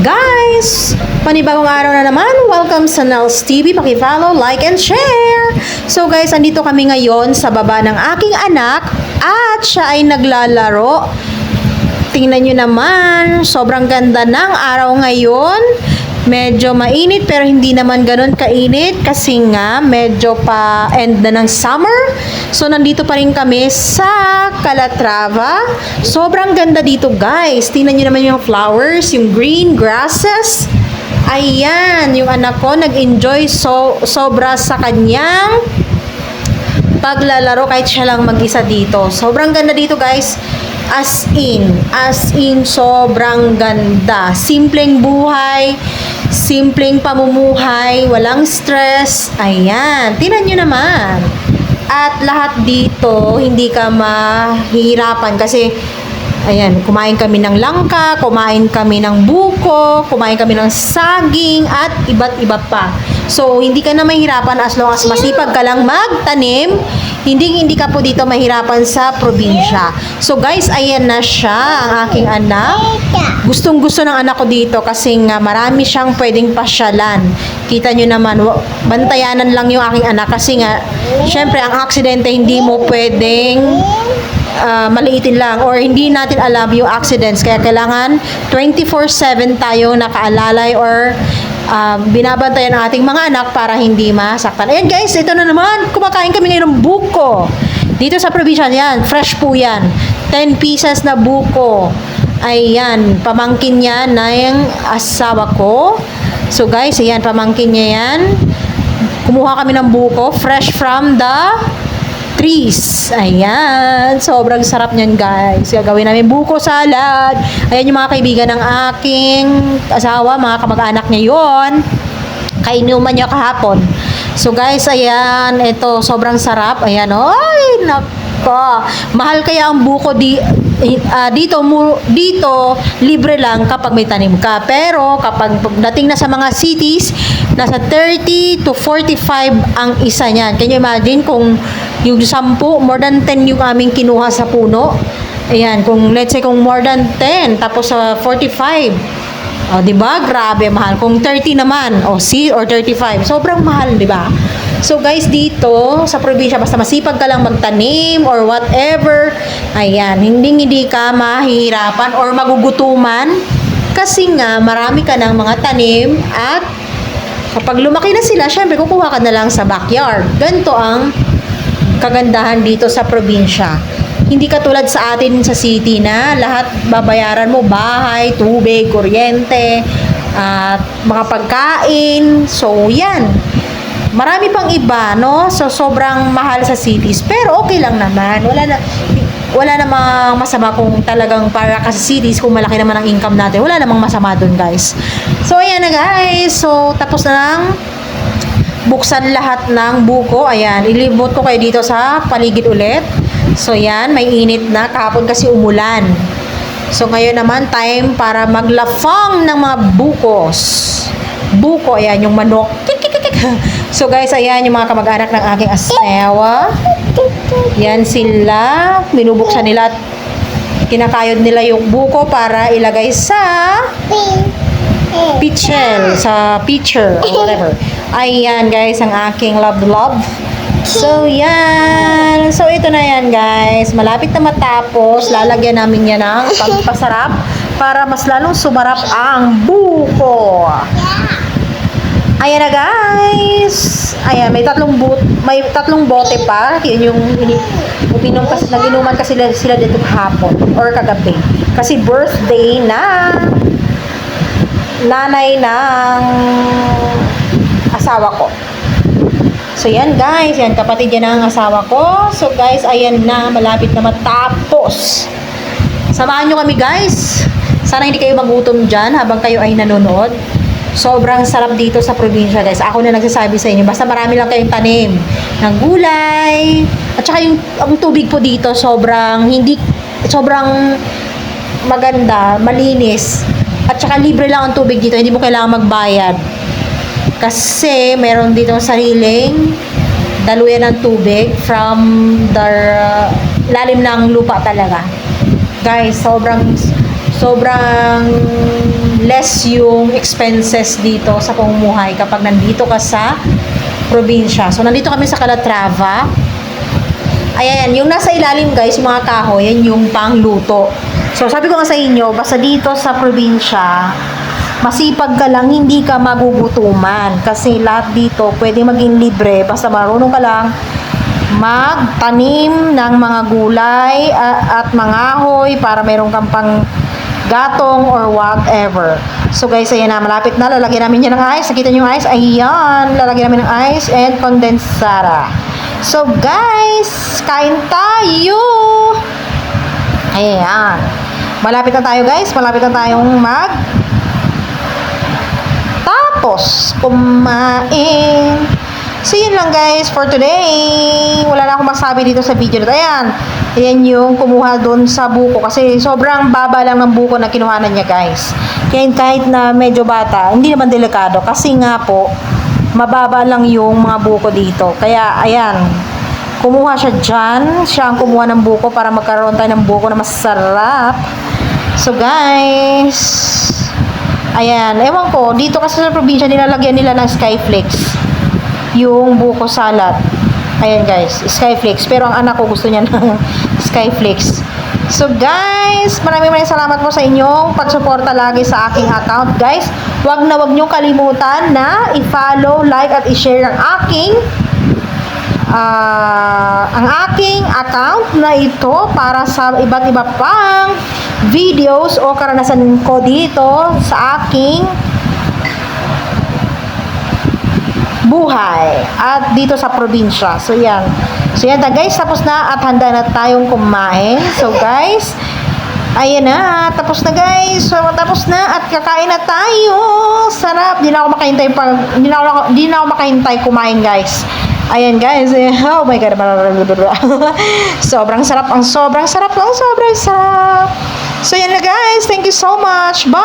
Guys, panibagong araw na naman. Welcome sa Nels TV. Paki-follow, like, and share. So guys, andito kami ngayon sa baba ng aking anak at siya ay naglalaro. Tingnan nyo naman, sobrang ganda ng araw ngayon. Medyo mainit pero hindi naman ganun kainit kasi nga medyo pa end na ng summer. So nandito pa rin kami sa Calatrava. Sobrang ganda dito guys. Tingnan nyo naman yung flowers, yung green grasses. Ayan, yung anak ko nag-enjoy so, sobra sa kanyang paglalaro kahit siya lang mag-isa dito. Sobrang ganda dito guys. As in, as in, sobrang ganda. Simpleng buhay, simpleng pamumuhay, walang stress. Ayan, tinan nyo naman. At lahat dito, hindi ka mahihirapan kasi Ayan, kumain kami ng langka, kumain kami ng buko, kumain kami ng saging, at iba't iba pa. So, hindi ka na mahirapan as long as masipag ka lang magtanim, hindi hindi ka po dito mahirapan sa probinsya. So, guys, ayan na siya, ang aking anak. Gustong gusto ng anak ko dito kasi nga marami siyang pwedeng pasyalan. Kita nyo naman, bantayanan lang yung aking anak kasi nga, syempre, ang aksidente hindi mo pwedeng ah, maliitin lang or hindi natin alam yung accidents kaya kailangan 24/7 tayo nakaalalay or ah, binabantayan ang ating mga anak para hindi masaktan. Ayan guys, ito na naman. Kumakain kami ngayon ng buko. Dito sa probinsya yan, fresh po yan. 10 pieces na buko. Ayan, pamangkin niya na yung asawa ko. So guys, ayan, pamangkin niya yan. Kumuha kami ng buko, fresh from the trees. Ayan. Sobrang sarap niyan, guys. Gagawin namin buko salad. Ayan yung mga kaibigan ng aking asawa, mga kamag-anak niya yon. Kainuman niya kahapon. So, guys, ayan. Ito, sobrang sarap. Ayan, ay, nako. Mahal kaya ang buko di, ah, dito, mu, dito, libre lang kapag may tanim ka. Pero, kapag dating na sa mga cities, nasa 30 to 45 ang isa niyan. Can you imagine kung yung 10, more than 10 yung aming kinuha sa puno? Ayan, kung let's say kung more than 10, tapos sa 45, o, di ba? Grabe, mahal. Kung 30 naman, o si or 35, sobrang mahal, di ba? So guys, dito sa probinsya, basta masipag ka lang magtanim or whatever, ayan, hindi hindi ka mahihirapan or magugutuman kasi nga marami ka ng mga tanim at kapag lumaki na sila, syempre kukuha ka na lang sa backyard. Ganito ang kagandahan dito sa probinsya. Hindi katulad sa atin sa city na lahat babayaran mo bahay, tubig, kuryente, at mga pagkain. So, yan. Marami pang iba, no? So, sobrang mahal sa cities. Pero okay lang naman. Wala na, wala namang masama kung talagang para ka sa cities, kung malaki naman ang income natin. Wala namang masama dun, guys. So, ayan na, guys. So, tapos na lang buksan lahat ng buko. Ayan, ilibot ko kayo dito sa paligid ulit. So, yan, may init na. Kahapon kasi umulan. So, ngayon naman, time para maglafang ng mga bukos. Buko, ayan, yung manok. So, guys, ayan, yung mga kamag-anak ng aking asawa. Yan sila. Minubuksan nila at kinakayod nila yung buko para ilagay sa pitchel, sa pitcher or whatever. Ayan guys, ang aking love love. So yan. So ito na yan guys. Malapit na matapos. Lalagyan namin yan ng pampasarap para mas lalong sumarap ang buko. Ayan na guys. Ayan, may tatlong boot, may tatlong bote pa. Yun yung uminom kasi nag-inuman kasi sila, sila dito kahapon or kagabi. Kasi birthday na nanay ng asawa ko. So yan guys, yan kapatid yan ang asawa ko. So guys, ayan na, malapit na matapos. Samahan nyo kami guys. Sana hindi kayo magutom dyan habang kayo ay nanonood. Sobrang sarap dito sa probinsya guys. Ako na nagsasabi sa inyo. Basta marami lang kayong tanim ng gulay. At saka yung ang tubig po dito sobrang hindi sobrang maganda, malinis. At saka libre lang ang tubig dito. Hindi mo kailangan magbayad. Kasi meron dito sariling daluyan ng tubig from the lalim ng lupa talaga. Guys, sobrang sobrang less yung expenses dito sa pamumuhay kapag nandito ka sa probinsya. So, nandito kami sa Calatrava. Ayan, yung nasa ilalim guys, mga kahoy, yan yung pangluto. So, sabi ko nga sa inyo, basta dito sa probinsya, masipag ka lang, hindi ka magugutuman. Kasi lahat dito, pwede maging libre, basta marunong ka lang magtanim ng mga gulay at mga hoy para meron kang pang gatong or whatever. So guys, ayan na, malapit na. Lalagyan namin yan ng ice. Nakita nyo yung ice? Ayan, lalagyan namin ng ice and kondensada. So guys, kain tayo! Ayan. Malapit na tayo guys. Malapit na tayong mag tapos kumain. So yun lang guys for today. Wala na akong masabi dito sa video na. Ayan. Ayan yung kumuha doon sa buko. Kasi sobrang baba lang ng buko na kinuhanan niya guys. Kaya kahit na medyo bata, hindi naman delikado. Kasi nga po, mababa lang yung mga buko dito. Kaya ayan, kumuha siya dyan. Siya ang kumuha ng buko para magkaroon tayo ng buko na masarap. So guys, ayan, ewan ko, dito kasi sa probinsya nilalagyan nila ng skyflakes. Yung buko salad. Ayan guys, skyflakes. Pero ang anak ko gusto niya ng skyflakes. So guys, maraming maraming salamat po sa inyong pagsuporta lagi sa aking account. Guys, wag na wag niyong kalimutan na i-follow, like at i-share ang aking ah, ang aking account na ito para sa iba't iba pang videos o karanasan ko dito sa aking buhay at dito sa probinsya. So yan. So yan na guys, tapos na at handa na tayong kumain. So guys, ayan na, tapos na guys. So tapos na at kakain na tayo. Sarap. Di na ako makahintay pag di na ako di na ako makahintay kumain guys. Ayan guys, oh my god. sobrang sarap, ang sobrang sarap, ang sobrang sarap. So, yan na guys. Thank you so much. Bye!